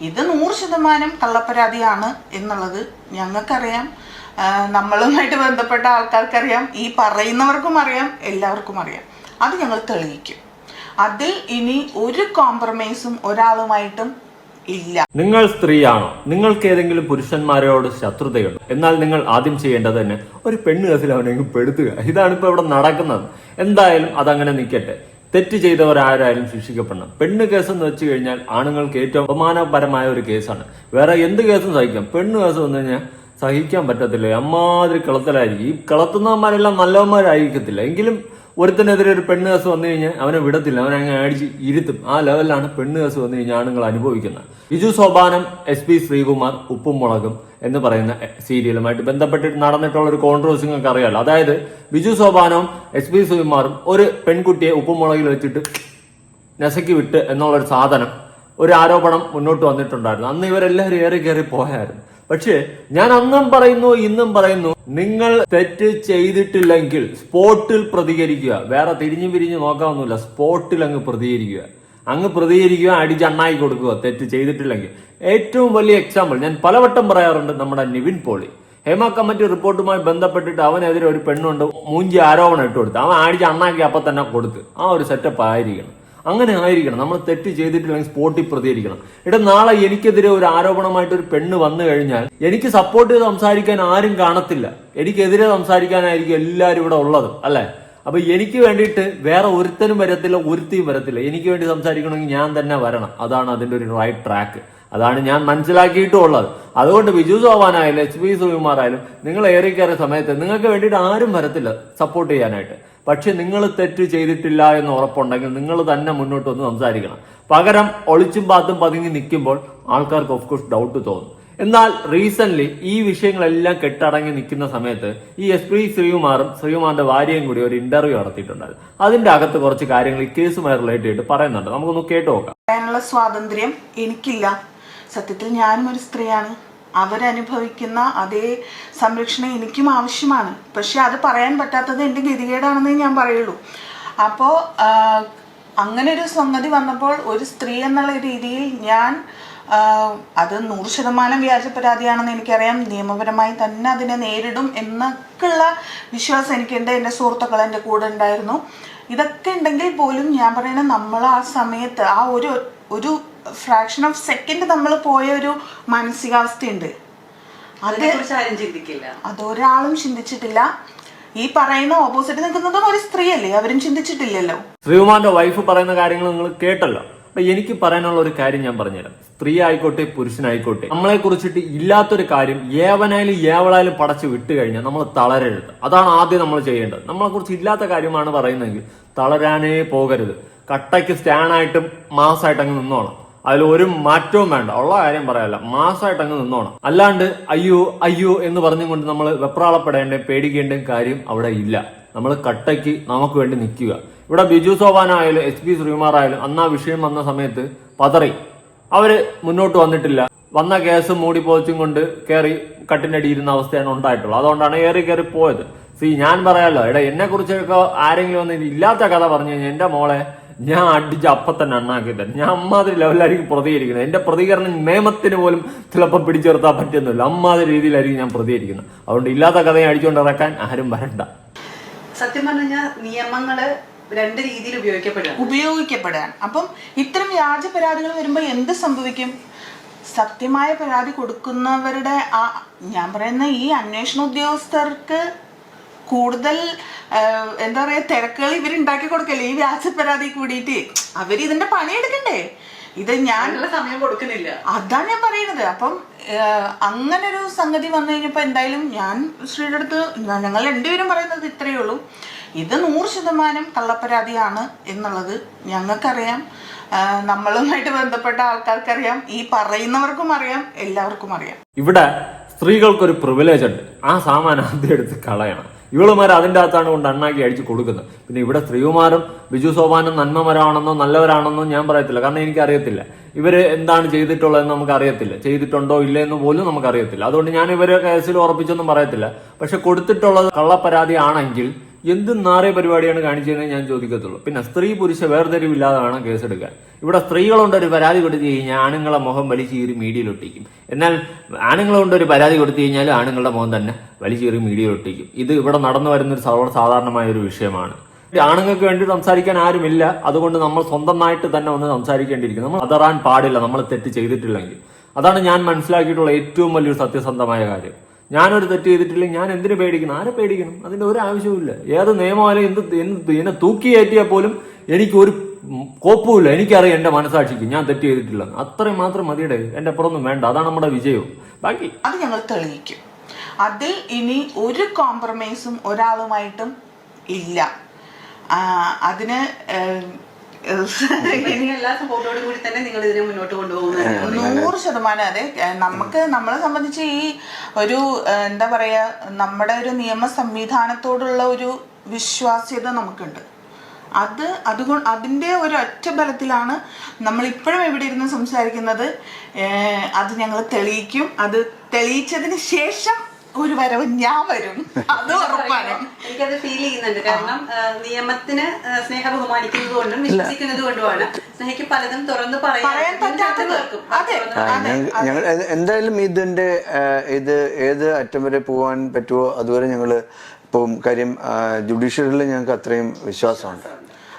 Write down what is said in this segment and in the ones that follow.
ഇത് നൂറ് ശതമാനം കള്ളപ്പരാതിയാണ് എന്നുള്ളത് ഞങ്ങൾക്കറിയാം. നമ്മളുമായിട്ട് ബന്ധപ്പെട്ട ആൾക്കാർക്കറിയാം. ഈ പറയുന്നവർക്കും അറിയാം എല്ലാവർക്കും അറിയാം. അത് ഞങ്ങൾ തെളിയിക്കും. അതിൽ ഇനി ഒരു കോംപ്രമൈസും ഒരാളുമായിട്ടും ഇല്ല. നിങ്ങൾ സ്ത്രീയാണോ? നിങ്ങൾക്ക് ഏതെങ്കിലും പുരുഷന്മാരോട് ശത്രുതയുണ്ടോ? എന്നാൽ നിങ്ങൾ ആദ്യം ചെയ്യേണ്ടത് തന്നെ ഒരു പെണ്ണ് കേസിൽ അവനെങ്കിൽ പെടുത്തുക. ഇതാണ് ഇപ്പൊ ഇവിടെ നടക്കുന്നത്. എന്തായാലും അതങ്ങനെ നിൽക്കട്ടെ. തെറ്റ് ചെയ്തവരാരായാലും ശിക്ഷിക്കപ്പെടണം. പെണ്ണ് കേസ് എന്ന് വെച്ച് കഴിഞ്ഞാൽ ആണുങ്ങൾക്ക് ഏറ്റവും അപമാനപരമായ ഒരു കേസാണ്. വേറെ എന്ത് കേസും സഹിക്കാം. പെണ്ണ് കേസ് വന്നു കഴിഞ്ഞാൽ സഹിക്കാൻ പറ്റത്തില്ല. അമ്മാതിരി കളത്തിലായിരിക്കും. ഈ കളത്തുന്നവന്മാരെല്ലാം നല്ലവന്മാരായിരിക്കത്തില്ല. എങ്കിലും ഒരുത്തനെതിരെ ഒരു പെണ്ണ് കേസ് വന്നു കഴിഞ്ഞാൽ അവനെ വിടത്തില്ല. അവനെ അങ്ങ് അടിച്ച് ഇരുത്തും. ആ ലെവലിലാണ് പെണ്ണ് കേസ് വന്നു കഴിഞ്ഞാൽ ആണുങ്ങൾ അനുഭവിക്കുന്നത്. Biju Sopanam S P Sreekumar Uppum Mulakum. എന്ന് പറയുന്ന സീരിയലുമായിട്ട് ബന്ധപ്പെട്ടിട്ട് നടന്നിട്ടുള്ള ഒരു കോൺട്രവേഴ്സി നിങ്ങൾക്ക് അറിയാലോ. അതായത് ബിജു സോപാനവും എസ് പി സുകുമാറും ഒരു പെൺകുട്ടിയെ ഉപ്പുമുളകിൽ വെച്ചിട്ട് നെസക്കി വിട്ട് എന്നുള്ളൊരു സാധനം ഒരു ആരോപണം മുന്നോട്ട് വന്നിട്ടുണ്ടായിരുന്നു. അന്ന് ഇവരെല്ലാവരും ഏറി കയറി പോയായിരുന്നു. പക്ഷേ ഞാൻ അന്നും പറയുന്നു ഇന്നും പറയുന്നു നിങ്ങൾ തെറ്റ് ചെയ്തിട്ടില്ലെങ്കിൽ സ്പോട്ടിൽ പ്രതികരിക്കുക. വേറെ തിരിഞ്ഞു പിരിഞ്ഞു നോക്കാവുന്നില്ല സ്പോട്ടിൽ അങ്ങ് പ്രതികരിക്കുക. അങ്ങ് പ്രതികരിക്കുക അടിച്ചണ്ണായി കൊടുക്കുക. തെറ്റ് ചെയ്തിട്ടില്ലെങ്കിൽ. ഏറ്റവും വലിയ എക്സാമ്പിൾ ഞാൻ പലവട്ടം പറയാറുണ്ട് നമ്മുടെ നിവിൻ പോളി. ഹേമ കമ്മിറ്റി റിപ്പോർട്ടുമായി ബന്ധപ്പെട്ടിട്ട് അവനെതിരെ ഒരു പെണ്ണുണ്ട് മൂഞ്ചി ആരോപണം ഇട്ട് കൊടുത്ത്. അവൻ അടിച്ച് അണ്ണാക്കി അപ്പം തന്നെ കൊടുത്ത്. ആ ഒരു സെറ്റപ്പ് ആയിരിക്കണം. അങ്ങനെ ആയിരിക്കണം. നമ്മൾ തെറ്റ് ചെയ്തിട്ടില്ലെങ്കിൽ സ്പോട്ടിൽ പ്രതികരിക്കണം. ഇട നാളെ എനിക്കെതിരെ ഒരു ആരോപണമായിട്ട് ഒരു പെണ്ണ് വന്നു കഴിഞ്ഞാൽ എനിക്ക് സപ്പോർട്ട് ചെയ്ത് സംസാരിക്കാൻ ആരും കാണത്തില്ല. എനിക്കെതിരെ സംസാരിക്കാനായിരിക്കും എല്ലാവരും ഇവിടെ ഉള്ളത് അല്ലേ? അപ്പൊ എനിക്ക് വേണ്ടിയിട്ട് വേറെ ഒരുത്തനും വരത്തില്ല ഒരുത്തിയും വരത്തില്ല. എനിക്ക് വേണ്ടി സംസാരിക്കണമെങ്കിൽ ഞാൻ തന്നെ വരണം. അതാണ് അതിന്റെ ഒരു റൈറ്റ് ട്രാക്ക് അതാണ് ഞാൻ മനസ്സിലാക്കിയിട്ടും ഉള്ളത്. അതുകൊണ്ട് ബിജു സോവാനായാലും എച്ച് പി സുകുമാറായാലും നിങ്ങൾ ഏറി സമയത്ത് നിങ്ങൾക്ക് വേണ്ടിയിട്ട് ആരും വരത്തില്ല സപ്പോർട്ട് ചെയ്യാനായിട്ട്. പക്ഷെ നിങ്ങൾ തെറ്റ് ചെയ്തിട്ടില്ല എന്ന് ഉറപ്പുണ്ടെങ്കിൽ നിങ്ങൾ തന്നെ മുന്നോട്ട് വന്ന് സംസാരിക്കണം. പകരം ഒളിച്ചും പാത്തും പതുങ്ങി നിൽക്കുമ്പോൾ ആൾക്കാർക്ക് ഓഫ് കോഴ്സ് ഡൗട്ട് തോന്നും. എന്നാൽ റീസെന്റ് ഈ വിഷയങ്ങളെല്ലാം കെട്ടടങ്ങി നിൽക്കുന്ന സമയത്ത് ഈ എസ് പി ശ്രീകുമാറും ശ്രീകുമാറിന്റെ ഭാര്യയും കൂടി ഒരു ഇന്റർവ്യൂ നടത്തിയിട്ടുണ്ടായിരുന്നു അതിന്റെ അകത്ത് കുറച്ച് കാര്യങ്ങൾ ഈ കേസുമായി റിലേറ്റ് ചെയ്തിട്ട് പറയുന്നുണ്ട്. നമുക്കൊന്ന് കേട്ടു നോക്കാം. പറയാനുള്ള സ്വാതന്ത്ര്യം എനിക്കില്ല. സത്യത്തിൽ ഞാനും ഒരു സ്ത്രീയാണ്. അവരനുഭവിക്കുന്ന അതേ സംരക്ഷണം എനിക്കും ആവശ്യമാണ്. പക്ഷെ അത് പറയാൻ പറ്റാത്തത് എന്റെ ഗതികേടാണെന്നേ ഞാൻ പറയുള്ളൂ. അപ്പോൾ അങ്ങനെ ഒരു സംഗതി വന്നപ്പോൾ ഒരു സ്ത്രീ എന്നുള്ള രീതിയിൽ ഞാൻ അത് നൂറ് ശതമാനം വ്യാജ പരാതിയാണെന്ന് എനിക്കറിയാം. നിയമപരമായി തന്നെ അതിനെ നേരിടും എന്നൊക്കെയുള്ള വിശ്വാസം എനിക്കുണ്ട്. എന്റെ സുഹൃത്തുക്കൾ എന്റെ കൂടെ ഉണ്ടായിരുന്നു. ഇതൊക്കെ ഉണ്ടെങ്കിൽ പോലും ഞാൻ പറയണ നമ്മൾ ആ സമയത്ത് ആ ഒരു ഒരു ഫ്രാക്ഷൻ ഓഫ് സെക്കൻഡ് നമ്മൾ പോയ ഒരു മാനസികാവസ്ഥയുണ്ട്. അത് അതിനെക്കുറിച്ച് ആരും ചിന്തിക്കില്ല. അതൊരാളും ചിന്തിച്ചിട്ടില്ല. ഈ പറയുന്ന ഓപ്പോസിറ്റ് നിൽക്കുന്നതും ഒരു സ്ത്രീയല്ലേ? അവരും ചിന്തിച്ചിട്ടില്ലല്ലോ. ശ്രീകുമാറിന്റെ വൈഫ് പറയുന്ന കാര്യങ്ങൾ നിങ്ങൾ കേട്ടല്ലോ. അപ്പൊ എനിക്ക് പറയാനുള്ള ഒരു കാര്യം ഞാൻ പറഞ്ഞുതരാം. സ്ത്രീ ആയിക്കോട്ടെ പുരുഷനായിക്കോട്ടെ. നമ്മളെ കുറിച്ചിട്ട് ഇല്ലാത്തൊരു കാര്യം ഏവനായാലും ഏവളായാലും പടച്ച് വിട്ട് കഴിഞ്ഞാൽ നമ്മൾ തളരരുത്. അതാണ് ആദ്യം നമ്മൾ ചെയ്യേണ്ടത്. നമ്മളെ കുറിച്ച് ഇല്ലാത്ത കാര്യമാണ് പറയുന്നതെങ്കിൽ തളരാനേ പോകരുത്. കട്ടയ്ക്ക് സ്റ്റാൻഡായിട്ടും മാസമായിട്ട് അങ്ങ് നിന്നോണം. അതിൽ ഒരു മാറ്റവും വേണ്ട. ഉള്ള കാര്യം പറയാല്ല. മാസമായിട്ട് അങ്ങ് നിന്നോണം. അല്ലാണ്ട് അയ്യോ അയ്യോ എന്ന് പറഞ്ഞുകൊണ്ട് നമ്മൾ വെപ്രാളപ്പെടേണ്ട പേടിക്കേണ്ട കാര്യം അവിടെ ഇല്ല. നമ്മൾ കട്ടയ്ക്ക് നമുക്ക് വേണ്ടി നിൽക്കുക. ഇവിടെ ബിജു സോപാനായാലും എച്ച് പി ശ്രീകുമാർ അന്ന് ആ വിഷയം വന്ന സമയത്ത് പതറി. അവർ മുന്നോട്ട് വന്നിട്ടില്ല. വന്ന കേസ് മൂടി പോച്ചും കൊണ്ട് കയറി കട്ടിനടിയിരുന്ന അവസ്ഥയാണ് ഉണ്ടായിട്ടുള്ളത്. അതുകൊണ്ടാണ് കയറി കയറി പോയത്. സി ഞാൻ പറയാലോ എടാ എന്നെ കുറിച്ചൊക്കെ ആരെങ്കിലും ഒന്ന് ഇല്ലാത്ത കഥ പറഞ്ഞു കഴിഞ്ഞാൽ എന്റെ മോളെ ഞാൻ അടിച്ച് അപ്പ തന്നെ അണ്ണാക്കി തരും ഞാൻ അമ്മാതിരി ലെവലായിരിക്കും പ്രതികരിക്കുന്നത്. എന്റെ പ്രതികരണം നിയമത്തിന് പോലും ചിലപ്പോൾ പിടിച്ചെടുത്താൻ പറ്റുന്നില്ല. അമ്മാതിരി രീതിയിലായിരിക്കും ഞാൻ പ്രതികരിക്കുന്നത്. അതുകൊണ്ട് ഇല്ലാത്ത കഥയെ അടിച്ചുകൊണ്ട് ഇറക്കാൻ ആരും വരണ്ട. സത്യം പറഞ്ഞു കഴിഞ്ഞാൽ നിയമങ്ങൾ രണ്ട് രീതിയിൽ ഉപയോഗിക്കപ്പെടുകയാണ്. ഉപയോഗിക്കപ്പെടാൻ അപ്പം ഇത്തരം വ്യാജ പരാതികൾ വരുമ്പോൾ എന്ത് സംഭവിക്കും? സത്യമായ പരാതി കൊടുക്കുന്നവരുടെ ആ ഞാൻ പറയുന്ന ഈ അന്വേഷണ ഉദ്യോഗസ്ഥർക്ക് കൂടുതൽ എന്താ പറയാ തിരക്കുകൾ ഇവരുണ്ടാക്കി കൊടുക്കല്ലേ? ഈ വ്യാജ പരാതി കൂടിയിട്ട്. അവർ ഇതിന്റെ പണിയെടുക്കണ്ടേ ഇത് ഞാൻ സമയം കൊടുക്കുന്നില്ല. അതാണ് ഞാൻ പറയുന്നത്. അപ്പം അങ്ങനെ ഒരു സംഗതി വന്നു കഴിഞ്ഞപ്പോൾ എന്തായാലും ഞാൻ ശ്രീയുടെ അടുത്ത് ഞങ്ങൾ രണ്ടുപേരും പറയുന്നത് ഇത്രയേ ഉള്ളൂ. ഇത് നൂറ് ശതമാനം കള്ളപ്പരാതിയാണ് എന്നുള്ളത് ഞങ്ങൾക്കറിയാം. നമ്മളുമായിട്ട് ബന്ധപ്പെട്ട ആൾക്കാർക്കറിയാം. ഈ പറയുന്നവർക്കും അറിയാം എല്ലാവർക്കും അറിയാം. ഇവിടെ സ്ത്രീകൾക്കൊരു പ്രിവിലേജ് ഉണ്ട്. ആ സാമാനം ആദ്യം എടുത്ത് കളയണം. ഇവളുമാർ അതിന്റെ അകത്താണ് കൊണ്ട് അണ്ണാക്കി അടിച്ചു കൊടുക്കുന്നത്. പിന്നെ ഇവിടെ സ്ത്രീകുമാരും ബിജു സോപാനും നന്മമരാണെന്നോ നല്ലവരാണെന്നോ ഞാൻ പറയത്തില്ല. കാരണം എനിക്കറിയത്തില്ല. ഇവർ എന്താണ് ചെയ്തിട്ടുള്ളതെന്ന് നമുക്ക് അറിയത്തില്ല ചെയ്തിട്ടുണ്ടോ ഇല്ലേ എന്ന് പോലും നമുക്കറിയത്തില്ല. അതുകൊണ്ട് ഞാൻ ഇവരെ കേസിൽ ഉറപ്പിച്ചൊന്നും പറയത്തില്ല. പക്ഷെ കൊടുത്തിട്ടുള്ളത് കള്ളപ്പരാതി ആണെങ്കിൽ എന്ത് നാറിയ പരിപാടിയാണ് കാണിച്ചതെന്ന് ഞാൻ ചോദിക്കത്തുള്ളൂ. പിന്നെ സ്ത്രീ പുരുഷ വേർതിരിവില്ലാതെ വേണം കേസെടുക്കാൻ. ഇവിടെ സ്ത്രീകളുണ്ട് ഒരു പരാതി കൊടുത്തു കഴിഞ്ഞാൽ ആണുങ്ങളെ മുഖം വലിച്ചീറി മീഡിയയിൽ ഒട്ടിക്കും. എന്നാൽ ആണുങ്ങളുണ്ട് ഒരു പരാതി കൊടുത്തു കഴിഞ്ഞാൽ ആണുങ്ങളുടെ മുഖം തന്നെ വലിച്ചീറി മീഡിയയിൽ ഒട്ടിക്കും. ഇത് ഇവിടെ നടന്നു വരുന്ന ഒരു സർവ സാധാരണമായ ഒരു വിഷയമാണ്. ആണുങ്ങൾക്ക് വേണ്ടി സംസാരിക്കാൻ ആരുമില്ല. അതുകൊണ്ട് നമ്മൾ സ്വന്തമായിട്ട് തന്നെ ഒന്ന് സംസാരിക്കേണ്ടിയിരിക്കും നമ്മൾ അതറാൻ പാടില്ല. നമ്മൾ തെറ്റ് ചെയ്തിട്ടില്ലെങ്കിൽ. അതാണ് ഞാൻ മനസ്സിലാക്കിയിട്ടുള്ള ഏറ്റവും വലിയൊരു സത്യസന്ധമായ കാര്യം. ഞാനൊരു തെറ്റ് ചെയ്തിട്ടില്ല ഞാൻ എന്തിനു പേടിക്കണം? ആരെ പേടിക്കണം? അതിന്റെ ഒരു ആവശ്യവുമില്ല. ഏത് നിയമമായാലും എന്ത് എന്ത് എന്നെ തൂക്കി കയറ്റിയാൽ പോലും എനിക്ക് ഒരു കോപ്പുമില്ല. എനിക്കറിയാം എന്റെ മനസാക്ഷിക്ക് ഞാൻ തെറ്റ് ചെയ്തിട്ടില്ല. അത്രയും മാത്രം മതിയുടെ. എന്റെ അപ്പുറമൊന്നും വേണ്ട. അതാണ് നമ്മുടെ വിജയവും ബാക്കി അത് ഞങ്ങൾ തെളിയിക്കും. അതിൽ ഇനി ഒരു കോംപ്രമൈസും ഒരാളുമായിട്ടും ഇല്ല. അതിന് എല്ലാ സപ്പോർട്ടോടും കൂടി തന്നെ നിങ്ങൾ ഇതിനെ മുന്നോട്ട് കൊണ്ടുപോകുന്നത്. നൂറ് ശതമാനം അതെ. നമുക്ക് നമ്മളെ സംബന്ധിച്ച് ഈ ഒരു എന്താ പറയാ നമ്മുടെ ഒരു നിയമ സംവിധാനത്തോടുള്ള ഒരു വിശ്വാസ്യത നമുക്കുണ്ട്. അത് അതുകൊണ്ട് അതിന്റെ ഒരു ഒറ്റ ബലത്തിലാണ് നമ്മൾ ഇപ്പോഴും ഇവിടെ ഇരുന്ന് സംസാരിക്കുന്നത്. അത് ഞങ്ങൾ തെളിയിക്കും. അത് തെളിയിച്ചതിന് ശേഷം ഒരു വരവ് ഞാൻ വരും. അത് ഉറപ്പാണ്. എനിക്കത് ഫീൽ ചെയ്യുന്നുണ്ട്. കാരണം നിയമത്തിന് സ്നേഹ ബഹുമാനിക്കുന്നത് കൊണ്ടും വിശ്വസിക്കുന്നത് കൊണ്ടുമാണ്. സ്നേഹയ്ക്ക് പലതും തുറന്നു പറയാൻ ഞങ്ങൾ എന്തായാലും ഇതിന്റെ ഇത് ഏത് അറ്റം വരെ പോകാൻ പറ്റുമോ അതുവരെ ഞങ്ങൾ ഇപ്പം കാര്യം ജുഡീഷ്യറിയിൽ ഞങ്ങൾക്ക് അത്രയും വിശ്വാസമുണ്ട്.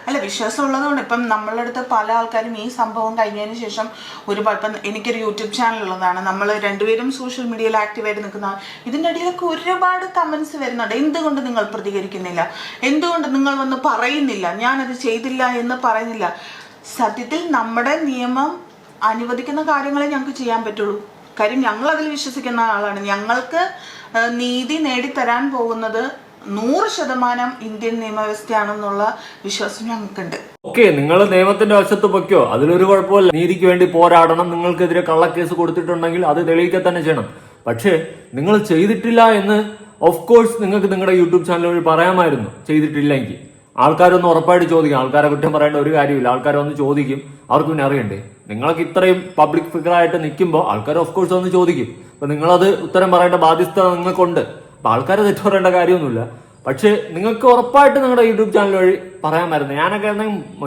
അല്ല വിശ്വാസം ഉള്ളതുകൊണ്ട് ഇപ്പം നമ്മളുടെ അടുത്ത് പല ആൾക്കാരും ഈ സംഭവം കഴിഞ്ഞതിന് ശേഷം ഒരു ഇപ്പം എനിക്കൊരു യൂട്യൂബ് ചാനൽ ഉള്ളതാണ് നമ്മൾ രണ്ടുപേരും സോഷ്യൽ മീഡിയയിൽ ആക്റ്റീവായിട്ട് നിൽക്കുന്ന ഇതിന്റെ ഇടയിലൊക്കെ ഒരുപാട് കമൻസ് വരുന്നുണ്ട്. എന്തുകൊണ്ട് നിങ്ങൾ പ്രതികരിക്കുന്നില്ല? എന്തുകൊണ്ട് നിങ്ങൾ വന്ന് പറയുന്നില്ല? ഞാനത് ചെയ്തില്ല എന്ന് പറയുന്നില്ല. സത്യത്തിൽ നമ്മുടെ നിയമം അനുവദിക്കുന്ന കാര്യങ്ങളെ ഞങ്ങൾക്ക് ചെയ്യാൻ പറ്റുള്ളൂ. കാര്യം ഞങ്ങൾ അതിൽ വിശ്വസിക്കുന്ന ആളാണ്. ഞങ്ങൾക്ക് നീതി നേടിത്തരാൻ പോകുന്നത് നൂറ് ശതമാനം ഇന്ത്യൻ നിയമവ്യവസ്ഥയാണെന്നുള്ള വിശ്വാസം ഞങ്ങൾക്കുണ്ട്. ഓക്കെ നിങ്ങൾ നിയമത്തിന്റെ വശത്ത് പൊയ്ക്കോ. അതിലൊരു കുഴപ്പമില്ല. നീതിക്ക് വേണ്ടി പോരാടണം. നിങ്ങൾക്കെതിരെ കള്ളക്കേസ് കൊടുത്തിട്ടുണ്ടെങ്കിൽ അത് തെളിയിക്കുക തന്നെ ചെയ്യണം. പക്ഷേ നിങ്ങൾ ചെയ്തിട്ടില്ല എന്ന് ഓഫ് കോഴ്സ് നിങ്ങൾക്ക് നിങ്ങളുടെ യൂട്യൂബ് ചാനൽ വഴി പറയാമായിരുന്നു. ചെയ്തിട്ടില്ലെങ്കിൽ. ആൾക്കാരൊന്നും ഉറപ്പായിട്ട് ചോദിക്കും. ആൾക്കാരെ കുറ്റം പറയേണ്ട ഒരു കാര്യമില്ല. ആൾക്കാർ വന്ന് ചോദിക്കും. അവർക്ക് പിന്നെ അറിയണ്ടേ? നിങ്ങൾക്ക് ഇത്രയും പബ്ലിക് ഫിഗറായിട്ട് നിൽക്കുമ്പോൾ ആൾക്കാർ ഓഫ് കോഴ്സ് വന്ന് ചോദിക്കും. അപ്പൊ നിങ്ങളത് ഉത്തരം പറയേണ്ട ബാധ്യസ്ഥത നിങ്ങൾക്കുണ്ട്. അപ്പൊ ആൾക്കാരെ തെറ്റു പറയേണ്ട കാര്യമൊന്നുമില്ല. പക്ഷേ നിങ്ങൾക്ക് ഉറപ്പായിട്ട് നിങ്ങളുടെ യൂട്യൂബ് ചാനൽ വഴി പറയാൻ പറയാമായിരുന്നു. ഞാനൊക്കെ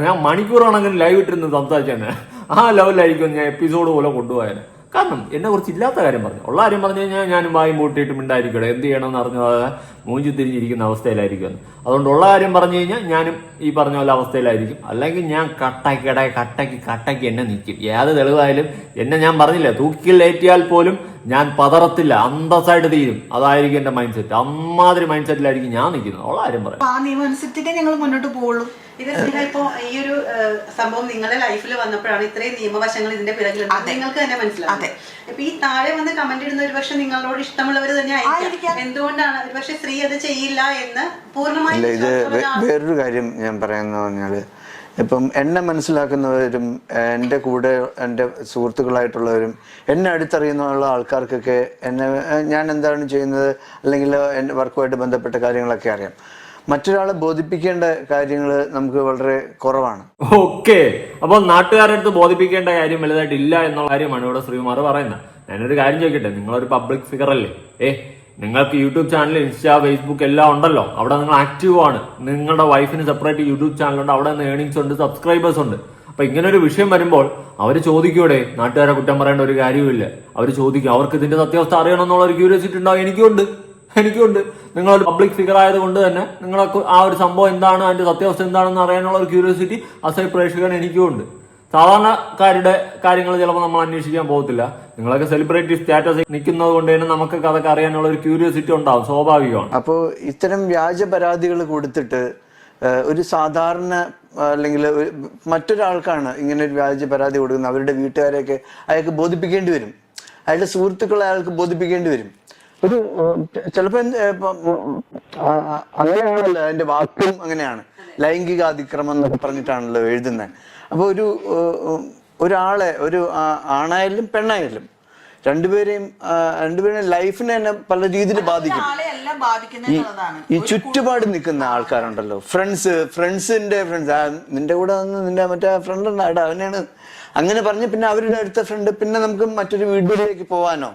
ഞാൻ മണിക്കൂറാണെങ്കിൽ ലൈവ് ഇട്ടിരുന്ന് സംസാരിച്ചേനെ ആ ലെവലിലായിരിക്കും ഞാൻ എപ്പിസോഡ് പോലെ കൊണ്ടുപോയത്. കാരണം എന്നെ കുറിച്ച് ഇല്ലാത്ത കാര്യം പറഞ്ഞു. ഉള്ള കാര്യം പറഞ്ഞു കഴിഞ്ഞാൽ ഞാനും വായും പൂട്ടിയിട്ട് മിണ്ടായിരിക്കട്ടെ എന്ത് ചെയ്യണമെന്ന് അറിഞ്ഞാൽ മൂഞ്ചി തിരിഞ്ഞിരിക്കുന്ന അവസ്ഥയിലായിരിക്കും അതുകൊണ്ട് ഉള്ള കാര്യം പറഞ്ഞു കഴിഞ്ഞാൽ ഞാനും ഈ പറഞ്ഞ പോലെ അവസ്ഥയിലായിരിക്കും. അല്ലെങ്കിൽ ഞാൻ കട്ടക്കിടെ കട്ടാക്കി കട്ടാക്കി എന്നെ നിൽക്കും ഏത് തെളിവായാലും എന്നെ ഞാൻ പറഞ്ഞില്ല. തൂക്കിലേറ്റിയാൽ പോലും ഞാൻ പതറത്തില്ല. അന്തസ്സായിട്ട് തീരും. അതായിരിക്കും എന്റെ മൈൻഡ് സെറ്റ് അമ്മാതിരി മൈൻഡ് സെറ്റിലായിരിക്കും ഞാൻ നിൽക്കുന്നത്. ഉള്ള കാര്യം പറയാം മുന്നോട്ട് പോവുള്ളൂ ഇത് ഇപ്പോ ഈ ഒരു സംഭവം നിങ്ങളുടെ ലൈഫിൽ വന്നപ്പോഴാണ് ഇത്രയും നിയമവശങ്ങൾ ഇതിന്റെ പിറകിലുണ്ട്. നിങ്ങൾക്ക് തന്നെ മനസ്സിലാവും. അതെ. ഇപ്പൊ ഈ താഴെ വന്ന് കമന്റ് ഇടുന്ന ഒരു പക്ഷെ നിങ്ങളോട് ഇഷ്ടമുള്ളവർ തന്നെ ആയിരിക്കാം. എന്തുകൊണ്ടാണ്? ഒരു പക്ഷെ സ്ത്രീ അത് ചെയ്യില്ല എന്ന് പൂർണമായും ഇത് വേറൊരു കാര്യം ഞാൻ പറയാന്ന് പറഞ്ഞാൽ ഇപ്പം എന്നെ മനസ്സിലാക്കുന്നവരും എന്റെ കൂടെ എന്റെ സുഹൃത്തുക്കളായിട്ടുള്ളവരും എന്നെ അടുത്തറിയുന്ന ആൾക്കാർക്കൊക്കെ എന്നെ ഞാൻ എന്താണ് ചെയ്യുന്നത്? അല്ലെങ്കിൽ എന്റെ വർക്കുമായിട്ട് ബന്ധപ്പെട്ട കാര്യങ്ങളൊക്കെ അറിയാം. മറ്റൊരാളെ ബോധിപ്പിക്കേണ്ട കാര്യങ്ങൾ നമുക്ക് വളരെ കുറവാണ്. ഓക്കെ. അപ്പൊ നാട്ടുകാരുടെ അടുത്ത് ബോധിപ്പിക്കേണ്ട കാര്യം വലുതായിട്ട് ഇല്ല എന്നുള്ള കാര്യമാണ് ഇവിടെ ശ്രീകുമാർ പറയുന്നത്. ഞാനൊരു കാര്യം ചോദിക്കട്ടെ? നിങ്ങളൊരു പബ്ലിക് ഫിഗർ അല്ലേ? ഏ നിങ്ങൾക്ക് യൂട്യൂബ് ചാനൽ ഇൻസ്റ്റാ ഫേസ്ബുക്ക് എല്ലാം ഉണ്ടല്ലോ. അവിടെ നിങ്ങൾ ആക്റ്റീവ് ആണ്. നിങ്ങളുടെ വൈഫിന് സെപ്പറേറ്റ് യൂട്യൂബ് ചാനൽ ഉണ്ട്. അവിടെ നിന്ന് ഏണിങ്സ് ഉണ്ട് സബ്സ്ക്രൈബേഴ്സ് ഉണ്ട്. അപ്പൊ ഇങ്ങനെ ഒരു വിഷയം വരുമ്പോൾ അവർ ചോദിക്കൂടെ? നാട്ടുകാരെ കുറ്റം പറയേണ്ട ഒരു കാര്യമില്ല അവർ ചോദിക്കും അവർക്ക് ഇതിന്റെ സത്യാവസ്ഥ അറിയണമെന്നുള്ള ഒരു ക്യൂരിയോസിറ്റി ഉണ്ടാവും. എനിക്കുണ്ട് എനിക്കുണ്ട്. നിങ്ങളൊരു പബ്ലിക് ഫിഗർ ആയതുകൊണ്ട് തന്നെ നിങ്ങൾക്ക് ആ ഒരു സംഭവം എന്താണ് അതിന്റെ സത്യാവസ്ഥ എന്താണെന്ന് അറിയാനുള്ള ഒരു ക്യൂരിയോസിറ്റി അസൈ പ്രേക്ഷകൻ എനിക്കും ഉണ്ട്. സാധാരണക്കാരുടെ കാര്യങ്ങൾ ചിലപ്പോൾ നമ്മൾ അന്വേഷിക്കാൻ പോകത്തില്ല. നിങ്ങളൊക്കെ സെലിബ്രിറ്റി സ്റ്റാറ്റസ് നിൽക്കുന്നത് കൊണ്ട് തന്നെ നമുക്കൊക്കെ അതൊക്കെ അറിയാനുള്ള ഒരു ക്യൂരിയോസിറ്റി ഉണ്ടാവും സ്വാഭാവികമാണ്. അപ്പോൾ ഇത്തരം വ്യാജ പരാതികൾ കൊടുത്തിട്ട് ഒരു സാധാരണ അല്ലെങ്കിൽ മറ്റൊരാൾക്കാണ് ഇങ്ങനെ ഒരു വ്യാജ പരാതി കൊടുക്കുന്നത് അവരുടെ വീട്ടുകാരെയൊക്കെ അയാൾക്ക് ബോധിപ്പിക്കേണ്ടി വരും. അയാളുടെ സുഹൃത്തുക്കളെ അയാൾക്ക് ബോധിപ്പിക്കേണ്ടി വരും. ഒരു ചിലപ്പോ അങ്ങനെയാണല്ലോ അതിന്റെ വാക്കും അങ്ങനെയാണ്. ലൈംഗിക അതിക്രമം എന്നൊക്കെ പറഞ്ഞിട്ടാണല്ലോ എഴുതുന്നത് അപ്പോൾ ഒരു ഒരാളെ ഒരു ആണായാലും പെണ്ണായാലും രണ്ടുപേരെയും രണ്ടുപേരെയും ലൈഫിനെ തന്നെ പല രീതിയിൽ ബാധിക്കും. ഈ ഈ ചുറ്റുപാട് നിൽക്കുന്ന ആൾക്കാരുണ്ടല്ലോ. ഫ്രണ്ട്സ് ഫ്രണ്ട്സിന്റെ ഫ്രണ്ട്സ് നിന്റെ കൂടെ വന്ന് നിന്റെ മറ്റേ ഫ്രണ്ട് അവനെയാണ്. അവനാണ് അങ്ങനെ പറഞ്ഞ് പിന്നെ അവരുടെ അടുത്ത ഫ്രണ്ട് പിന്നെ നമുക്ക് മറ്റൊരു വീട്ടിലേക്ക് പോവാനോ?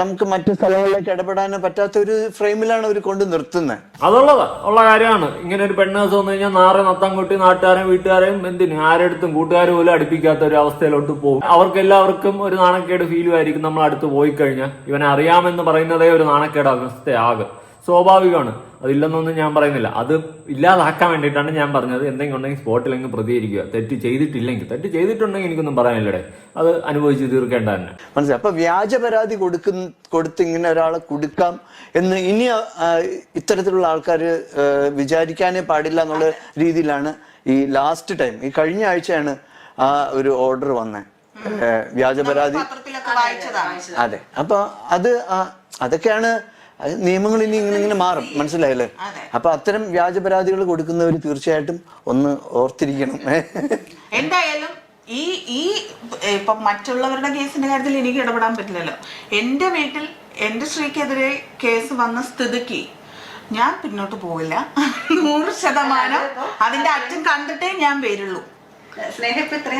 നമുക്ക് മറ്റു സ്ഥലങ്ങളിലേക്ക് ഇടപെടാനോ പറ്റാത്ത ഒരു ഫ്രെയിമിലാണ് അവർ കൊണ്ട് നിർത്തുന്നത് അതുള്ളതാ ഉള്ള കാര്യമാണ്. ഇങ്ങനെ ഒരു പെണ്ണ് ദിവസം വന്നു കഴിഞ്ഞാൽ നാറെ നത്തം കൊട്ടി നാട്ടുകാരെയും വീട്ടുകാരെയും എന്തിന്? ആരെടുത്തും കൂട്ടുകാരെ പോലും അടുപ്പിക്കാത്ത ഒരു അവസ്ഥയിലോട്ട് പോകും. അവർക്ക് എല്ലാവർക്കും ഒരു നാണക്കേട് ഫീലും ആയിരിക്കും നമ്മൾ അടുത്ത് പോയി കഴിഞ്ഞാൽ. ഇവനെ അറിയാമെന്ന് പറയുന്നതേ ഒരു നാണക്കേട് അവസ്ഥയാകും. സ്വാഭാവികമാണ്. അതില്ലെന്നൊന്നും ഞാൻ പറയുന്നില്ല. അത് ഇല്ലാതാക്കാൻ വേണ്ടിയിട്ടാണ് ഞാൻ പറഞ്ഞത്. എന്തെങ്കിലും ഉണ്ടെങ്കിൽ സ്പോട്ടിലെങ്കിൽ പ്രതികരിക്കുക. തെറ്റ് ചെയ്തിട്ടില്ലെങ്കിൽ. തെറ്റ് ചെയ്തിട്ടുണ്ടെങ്കിൽ എനിക്കൊന്നും പറയാനില്ലടേ. അത് അനുഭവിച്ച് തീർക്കേണ്ട തന്നെ. മനസ്സിലായി. അപ്പൊ വ്യാജ പരാതി കൊടുക്കുന്ന കൊടുത്ത് ഇങ്ങനെ ഒരാളെ കൊടുക്കാം എന്ന് ഇനി ഇത്തരത്തിലുള്ള ആൾക്കാർ വിചാരിക്കാനേ പാടില്ല എന്നുള്ള രീതിയിലാണ് ഈ ലാസ്റ്റ് ടൈം ഈ കഴിഞ്ഞ ആഴ്ചയാണ് ആ ഒരു ഓർഡർ വന്നത് വ്യാജ പരാതി അതെ. അപ്പൊ അത് അതൊക്കെയാണ് അത് നിയമങ്ങൾ ഇനി ഇങ്ങനെ ഇങ്ങനെ മാറും. മനസ്സിലായല്ലേ. അപ്പൊ അത്തരം വ്യാജ പരാതികൾ കൊടുക്കുന്നവർ തീർച്ചയായിട്ടും ഒന്ന് ഓർത്തിരിക്കണം. എന്തായാലും ഈ ഈ ഇപ്പൊ മറ്റുള്ളവരുടെ കേസിന്റെ കാര്യത്തിൽ എനിക്ക് ഇടപെടാൻ പറ്റില്ലല്ലോ. എന്റെ വീട്ടിൽ എന്റെ സ്ത്രീക്കെതിരെ കേസ് വന്ന സ്ഥിതിക്ക് ഞാൻ പിന്നോട്ട് പോവില്ല. നൂറ് ശതമാനം അതിന്റെ അറ്റം കണ്ടിട്ടേ ഞാൻ വരുള്ളൂ.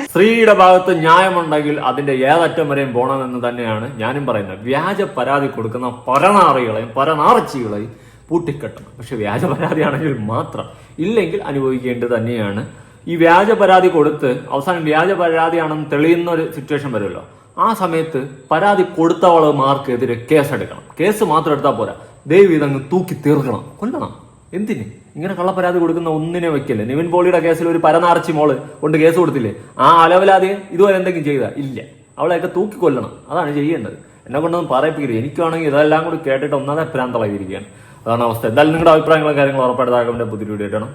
സ്ത്രീയുടെ ഭാഗത്ത് ന്യായമുണ്ടെങ്കിൽ അതിന്റെ ഏതറ്റം വരെയും പോണമെന്ന് തന്നെയാണ് ഞാനും പറയുന്നത്. വ്യാജ പരാതി കൊടുക്കുന്ന പരനാറികളെയും പരനാറച്ചികളെയും പൂട്ടിക്കെട്ടണം. പക്ഷെ വ്യാജ പരാതിയാണെങ്കിൽ മാത്രം. ഇല്ലെങ്കിൽ അനുഭവിക്കേണ്ടത് തന്നെയാണ്. ഈ വ്യാജ പരാതി കൊടുത്ത് അവസാനം വ്യാജ പരാതിയാണെന്ന് തെളിയുന്ന ഒരു സിറ്റുവേഷൻ വരുമല്ലോ. ആ സമയത്ത് പരാതി കൊടുത്തവളമാർക്കെതിരെ കേസെടുക്കണം. കേസ് മാത്രം എടുത്താൽ പോരാ. ദൈവം ഇതങ്ങ് തൂക്കി തീർക്കണം. കൊല്ലണം. എന്തിന്? ഇങ്ങനെ കള്ളപ്പരാതി കൊടുക്കുന്ന ഒന്നിനെ വെക്കല്ലേ നിവിൻ പോളിയുടെ കേസിൽ ഒരു പരനാർച്ചി മോൾ കൊണ്ട് കേസ് കൊടുത്തില്ലേ? ആ അലവലാതെ ഇതുവരെ എന്തെങ്കിലും ചെയ്താ? ഇല്ല. അവളെയൊക്കെ തൂക്കിക്കൊല്ലണം. അതാണ് ചെയ്യേണ്ടത്. എന്നെ കൊണ്ടൊന്നും പറയിപ്പിക്കരുത്. എനിക്കാണെങ്കിൽ ഇതെല്ലാം കൂടി കേട്ടിട്ട് ഒന്നാമത് ഭ്രാന്തളായിരിക്കുകയാണ് അതാണ് അവസ്ഥ. എന്തായാലും നിങ്ങളുടെ അഭിപ്രായങ്ങളും കാര്യങ്ങളും ഉറപ്പായിട്ട് പുതിയ വീഡിയോ ഇടണം.